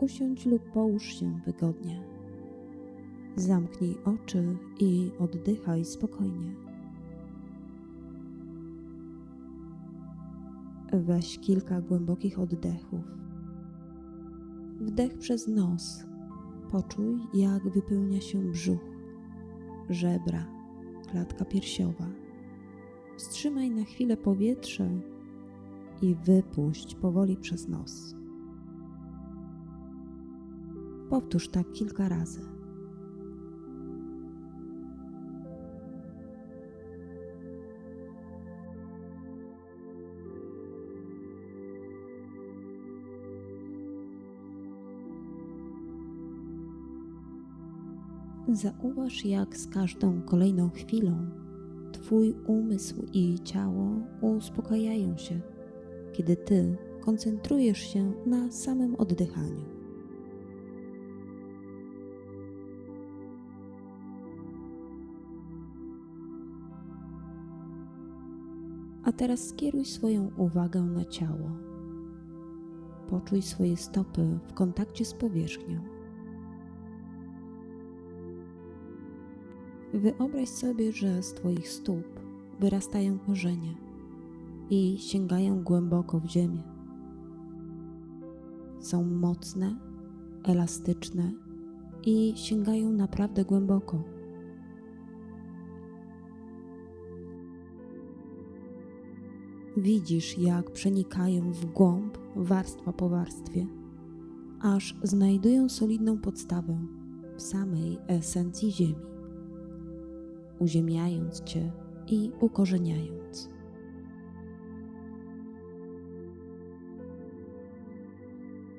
usiądź lub połóż się wygodnie. Zamknij oczy i oddychaj spokojnie. Weź kilka głębokich oddechów. Wdech przez nos. Poczuj, jak wypełnia się brzuch, żebra, klatka piersiowa. Wstrzymaj na chwilę powietrze i wypuść powoli przez nos. Powtórz tak kilka razy. Zauważ, jak z każdą kolejną chwilą Twój umysł i ciało uspokajają się, kiedy Ty koncentrujesz się na samym oddychaniu. A teraz skieruj swoją uwagę na ciało. Poczuj swoje stopy w kontakcie z powierzchnią. Wyobraź sobie, że z Twoich stóp wyrastają korzenie i sięgają głęboko w ziemię. Są mocne, elastyczne i sięgają naprawdę głęboko. Widzisz, jak przenikają w głąb warstwa po warstwie, aż znajdują solidną podstawę w samej esencji ziemi uziemiając Cię i ukorzeniając.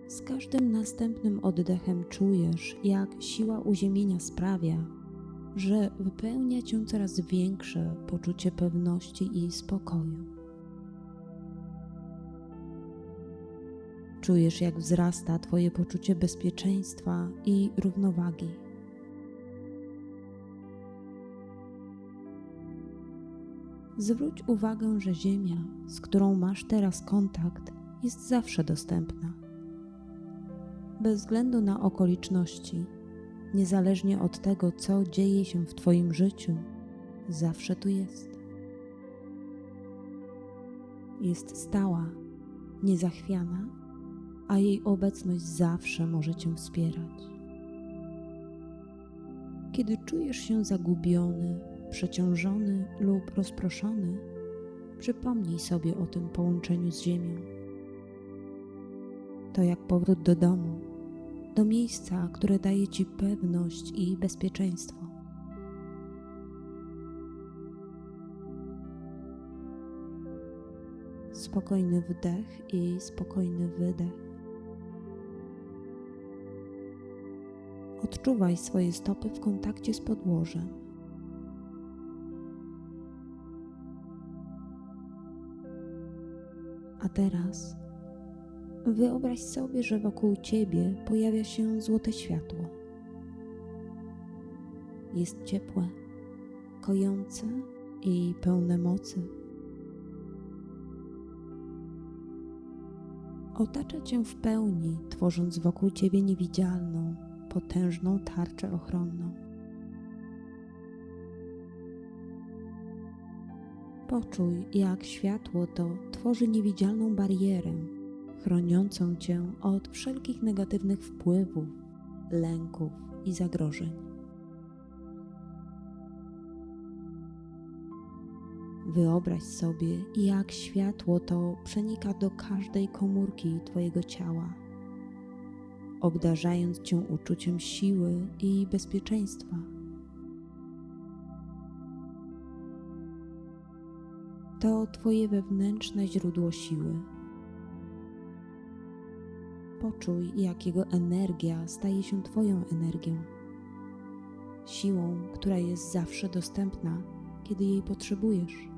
Z każdym następnym oddechem czujesz, jak siła uziemienia sprawia, że wypełnia Cię coraz większe poczucie pewności i spokoju. Czujesz, jak wzrasta Twoje poczucie bezpieczeństwa i równowagi. Zwróć uwagę, że Ziemia, z którą masz teraz kontakt, jest zawsze dostępna. Bez względu na okoliczności, niezależnie od tego, co dzieje się w Twoim życiu, zawsze tu jest. Jest stała, niezachwiana, a jej obecność zawsze może Cię wspierać. Kiedy czujesz się zagubiony, przeciążony lub rozproszony, przypomnij sobie o tym połączeniu z Ziemią. To jak powrót do domu, do miejsca, które daje Ci pewność i bezpieczeństwo. Spokojny wdech i spokojny wydech. Odczuwaj swoje stopy w kontakcie z podłożem. A teraz wyobraź sobie, że wokół ciebie pojawia się złote światło. Jest ciepłe, kojące i pełne mocy. Otacza cię w pełni, tworząc wokół ciebie niewidzialną, potężną tarczę ochronną. Poczuj, jak światło to tworzy niewidzialną barierę, chroniącą cię od wszelkich negatywnych wpływów, lęków i zagrożeń. Wyobraź sobie, jak światło to przenika do każdej komórki Twojego ciała, obdarzając Cię uczuciem siły i bezpieczeństwa. to Twoje wewnętrzne źródło siły. Poczuj, jak jego energia staje się Twoją energią, siłą, która jest zawsze dostępna, kiedy jej potrzebujesz.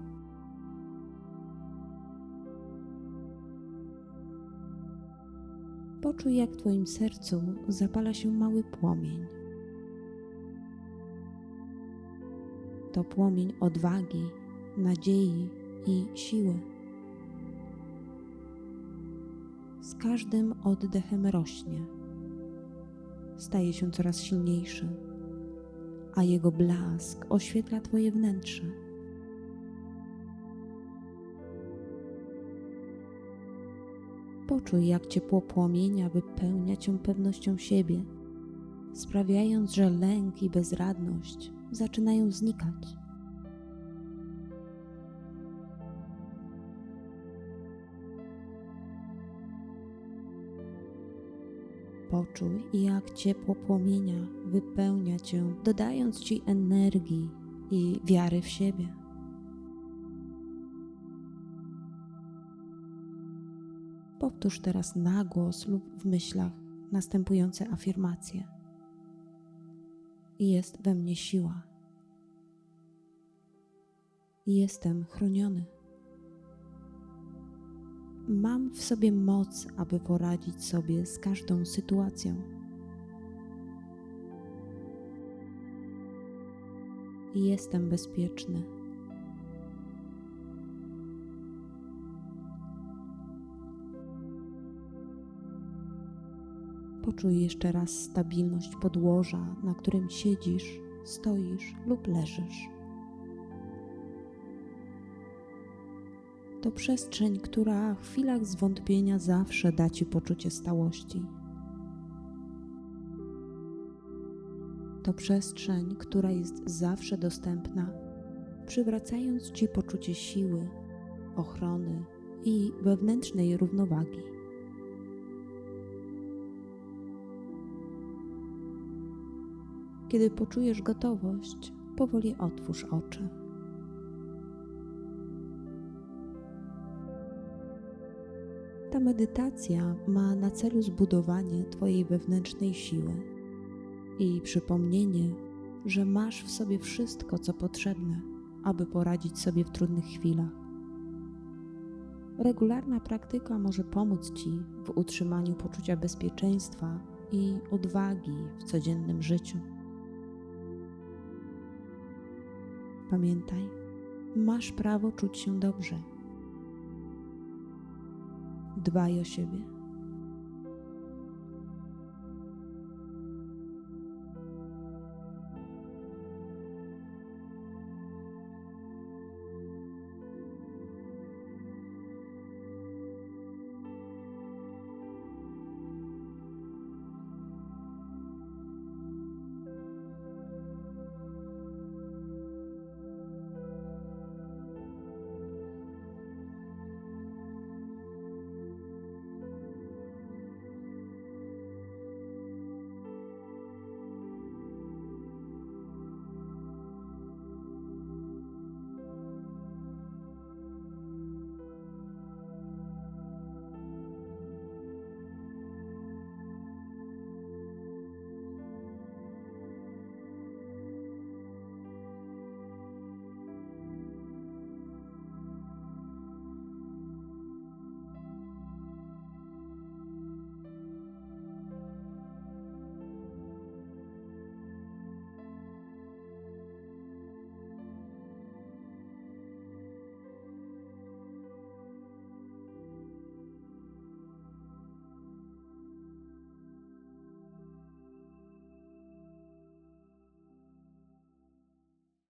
Poczuj, jak w Twoim sercu zapala się mały płomień. To płomień odwagi, nadziei i siły. Z każdym oddechem rośnie, staje się coraz silniejszy, a jego blask oświetla Twoje wnętrze. Poczuj, jak ciepło płomienia wypełnia Cię pewnością siebie, sprawiając, że lęk i bezradność zaczynają znikać. Poczuj, jak ciepło płomienia wypełnia Cię, dodając Ci energii i wiary w siebie. Powtórz teraz na głos lub w myślach następujące afirmacje. Jest we mnie siła. Jestem chroniony. Mam w sobie moc, aby poradzić sobie z każdą sytuacją. Jestem bezpieczny. Poczuj jeszcze raz stabilność podłoża, na którym siedzisz, stoisz lub leżysz. To przestrzeń, która w chwilach zwątpienia zawsze da Ci poczucie stałości. To przestrzeń, która jest zawsze dostępna, przywracając Ci poczucie siły, ochrony i wewnętrznej równowagi. Kiedy poczujesz gotowość, powoli otwórz oczy. Ta medytacja ma na celu zbudowanie Twojej wewnętrznej siły i przypomnienie, że masz w sobie wszystko, co potrzebne, aby poradzić sobie w trudnych chwilach. Regularna praktyka może pomóc Ci w utrzymaniu poczucia bezpieczeństwa i odwagi w codziennym życiu. Pamiętaj, masz prawo czuć się dobrze. Dbaj o siebie